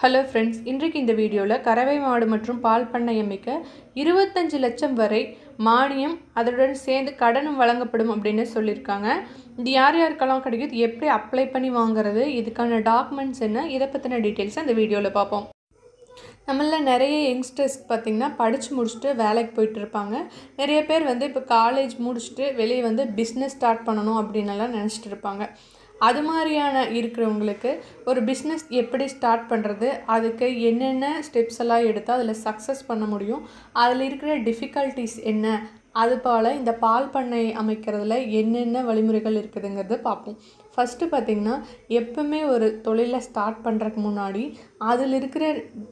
Hello friends இன்றைக்கு இந்த வீடியோவில் கறவை மாடு மற்றும் பால் பண்ணை அமைக்க இருபத்தஞ்சு லட்சம் வரை மானியம் அதனுடன் சேர்ந்து கடனும் வழங்கப்படும் அப்படின்னு சொல்லியிருக்காங்க. இது யார் யாருக்கெல்லாம் கிடைக்குது? எப்படி அப்ளை பண்ணி வாங்குறது? இதுக்கான டாக்குமெண்ட்ஸ் என்ன? இதை பற்றின டீட்டெயில்ஸ் அந்த வீடியோவில் பார்ப்போம். நம்மள நிறைய யங்ஸ்டர்ஸ் பார்த்திங்கன்னா படித்து முடிச்சுட்டு வேலைக்கு போயிட்டு இருப்பாங்க. நிறைய பேர் வந்து இப்போ காலேஜ் முடிச்சுட்டு வெளியே வந்து பிஸ்னஸ் ஸ்டார்ட் பண்ணணும் அப்படின்னலாம் நினச்சிட்டு இருப்பாங்க. அது மாதிரியான இருக்கிறவங்களுக்கு ஒரு பிஸ்னஸ் எப்படி ஸ்டார்ட் பண்ணுறது அதுக்கு என்னென்ன ஸ்டெப்ஸ் எல்லாம் எடுத்தால் அதில் சக்ஸஸ் பண்ண முடியும் அதில் இருக்கிற டிஃபிகல்ட்டிஸ் என்ன அது போல் இந்த பால் பண்ணை அமைக்கிறதுல என்னென்ன வழிமுறைகள் இருக்குதுங்கிறத பார்ப்போம். ஃபஸ்ட்டு பார்த்திங்கன்னா எப்பவுமே ஒரு தொழிலை ஸ்டார்ட் பண்ணுறதுக்கு முன்னாடி அதில் இருக்கிற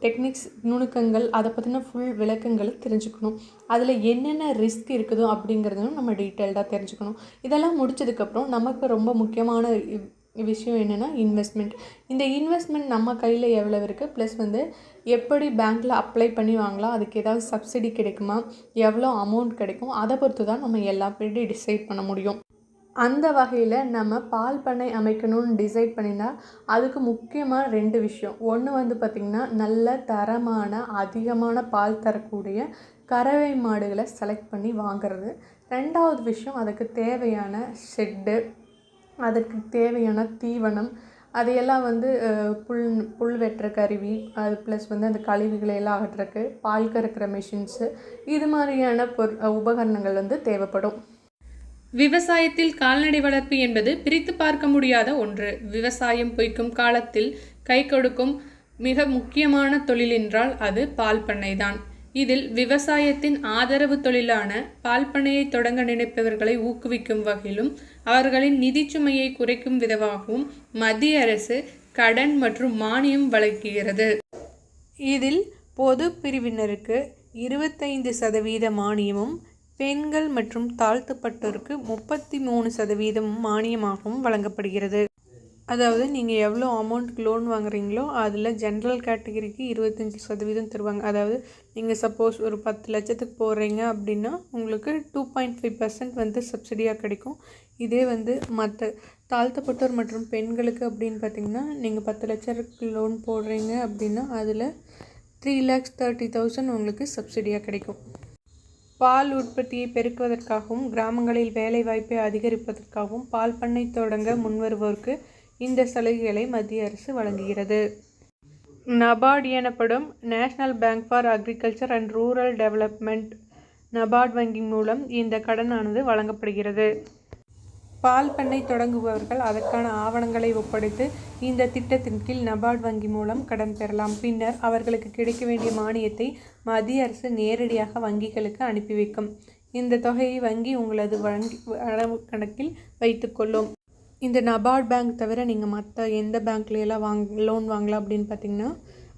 டெக்னிக்ஸ் நுணுக்கங்கள் அதை பற்றின ஃபுல் விளக்கங்களை தெரிஞ்சுக்கணும். அதில் என்னென்ன ரிஸ்க் இருக்குதோ அப்படிங்கிறதும் நம்ம டீட்டெயில்டாக தெரிஞ்சுக்கணும். இதெல்லாம் முடிச்சதுக்கப்புறம் நமக்கு ரொம்ப முக்கியமான விஷயம் என்னென்னா இன்வெஸ்ட்மெண்ட் இந்த இன்வெஸ்ட்மெண்ட் நம்ம கையில் எவ்வளோ இருக்குது ப்ளஸ் வந்து எப்படி பேங்க்கில் அப்ளை பண்ணி வாங்கலாம்? அதுக்கு ஏதாவது சப்சிடி கிடைக்குமா? எவ்வளோ அமௌண்ட் கிடைக்கும்? அதை பொறுத்து தான் நம்ம எல்லா டிசைட் பண்ண முடியும். அந்த வகையில் நம்ம பால் பண்ணை அமைக்கணும்னு டிசைட் பண்ணினா அதுக்கு முக்கியமாக ரெண்டு விஷயம். ஒன்று வந்து பார்த்திங்கன்னா நல்ல தரமான அதிகமான பால் தரக்கூடிய கறவை மாடுகளை செலக்ட் பண்ணி வாங்குறது. ரெண்டாவது விஷயம் அதுக்கு தேவையான ஷெட்டு அதுக்கு தேவையான தீவனம் அதையெல்லாம் வந்து புல் புல் வெட்டுற கருவி அது ப்ளஸ் வந்து அந்த கழிவுகளை எல்லாம் அகற்றுறக்கு பால் கறக்கிற மிஷின்ஸு இது மாதிரியான பொரு உபகரணங்கள் வந்து தேவைப்படும். விவசாயத்தில் கால்நடை வளர்ப்பு என்பது பிரித்து பார்க்க முடியாத ஒன்று. விவசாயம் பொய்க்கும் காலத்தில் கை கொடுக்கும் மிக முக்கியமான தொழில் என்றால் அது பால் பண்ணைதான் இதில் விவசாயத்தின் ஆதரவு தொழிலான பால் தொடங்க நினைப்பவர்களை ஊக்குவிக்கும் வகையிலும் அவர்களின் நிதி சுமையை குறைக்கும் விதமாகவும் மத்திய அரசு கடன் மற்றும் மானியம் வழங்குகிறது. இதில் பொது பிரிவினருக்கு இருபத்தைந்து சதவீத மானியமும் பெண்கள் மற்றும் தாழ்த்தப்பட்டோருக்கு முப்பத்தி மூணு சதவீதம் மானியமாகவும் வழங்கப்படுகிறது. அதாவது நீங்கள் எவ்வளோ அமௌண்ட்டுக்கு லோன் வாங்குறீங்களோ அதில் ஜென்ரல் கேட்டகரிக்கு இருபத்தஞ்சி சதவீதம் தருவாங்க. அதாவது நீங்கள் சப்போஸ் ஒரு பத்து லட்சத்துக்கு போடுறீங்க அப்படின்னா உங்களுக்கு டூ பாயிண்ட் ஃபைவ் பர்சன்ட் வந்து சப்சிடியாக கிடைக்கும். இதே வந்து மற்ற தாழ்த்தப்பட்டோர் மற்றும் பெண்களுக்கு அப்படின்னு பார்த்தீங்கன்னா நீங்கள் பத்து லட்சத்துக்கு லோன் போடுறீங்க அப்படின்னா அதில் த்ரீ லேக்ஸ் தேர்ட்டி தௌசண்ட் உங்களுக்கு சப்சிடியாக கிடைக்கும். பால் உற்பத்தியை பெருக்குவதற்காகவும் கிராமங்களில் வேலைவாய்ப்பை அதிகரிப்பதற்காகவும் பால் பண்ணை தொடங்க முன்வருவோருக்கு இந்த சலுகைகளை மத்திய அரசு வழங்குகிறது. நபார்டு எனப்படும் National Bank for Agriculture and Rural Development NABARD வங்கி மூலம் இந்த கடனானது வழங்கப்படுகிறது. பால் பண்ணை தொடங்குபவர்கள் அதற்கான ஆவணங்களை ஒப்படைத்து இந்த திட்டத்தின் கீழ் நபார்ட் வங்கி மூலம் கடன் பெறலாம். பின்னர் அவர்களுக்கு கிடைக்க வேண்டிய மானியத்தை மத்திய அரசு நேரடியாக வங்கிகளுக்கு அனுப்பி வைக்கும். இந்த தொகையை வங்கி உங்களது வங்கி கணக்கில் வைத்துக்கொள்ளும் இந்த நபார்ட் பேங்க் தவிர நீங்கள் மற்ற எந்த பேங்க்லையெல்லாம் வாங் லோன் வாங்கலாம் அப்படின்னு பார்த்தீங்கன்னா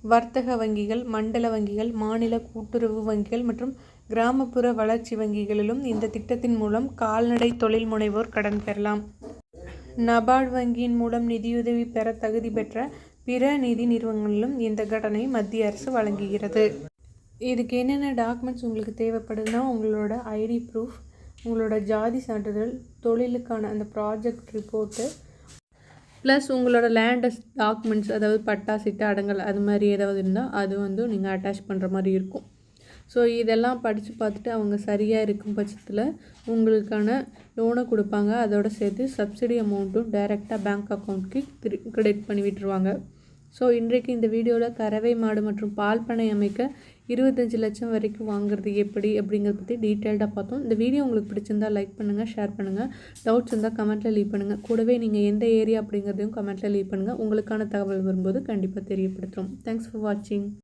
வர்த்தக வங்கிகள் மண்டல வங்கிகள் மாநில கூட்டுறவு வங்கிகள் மற்றும் கிராமப்புற வளர்ச்சி வங்கிகளிலும் இந்த திட்டத்தின் மூலம் கால்நடை தொழில் முனைவோர் கடன் பெறலாம். நபார்டு வங்கியின் மூலம் நிதியுதவி பெற தகுதி பெற்ற பிற நிதி நிறுவனங்களிலும் இந்த கடனை மத்திய அரசு வழங்குகிறது. இதுக்கு என்னென்ன டாக்குமெண்ட்ஸ் உங்களுக்கு தேவைப்படுதுன்னா உங்களோட ஐடி ப்ரூஃப் உங்களோட ஜாதி சான்றிதழ் தொழிலுக்கான அந்த ப்ராஜெக்ட் ரிப்போர்ட்டு ப்ளஸ் உங்களோட லேண்டஸ் டாக்குமெண்ட்ஸ் அதாவது பட்டா சிட்டா அடங்கல் அது மாதிரி ஏதாவது இருந்தால் அது வந்து நீங்கள் அட்டாச் பண்ணுற மாதிரி இருக்கும். ஸோ இதெல்லாம் படித்து பார்த்துட்டு அவங்க சரியாக இருக்கும் பட்சத்தில் உங்களுக்கான லோனை கொடுப்பாங்க. அதோடு சேர்த்து சப்சிடி அமௌண்ட்டும் டைரெக்டாக பேங்க் அக்கௌண்ட்க்கு கிரெடிட் பண்ணி விட்டுருவாங்க. ஸோ இன்றைக்கு இந்த வீடியோவில் கறவை மாடு மற்றும் பால் பண்ணை அமைக்க இருபத்தஞ்சி லட்சம் வரைக்கும் வாங்குறது எப்படி அப்படிங்கிறத பற்றி டீட்டெயில்டாக பார்த்தோம். இந்த வீடியோ உங்களுக்கு பிடிச்சிருந்தால் லைக் பண்ணுங்கள் ஷேர் பண்ணுங்கள் டவுட்ஸ் இருந்தால் கமெண்ட்டில் லீவ் பண்ணுங்கள் கூடவே நீங்கள் எந்த ஏரியா அப்படிங்கிறதையும் கமெண்ட்டில் லீவ் பண்ணுங்கள் உங்களுக்கான தகவல் வரும்போது கண்டிப்பாக தெரியப்படுத்துகிறோம் தேங்க்ஸ் ஃபார் வாட்சிங்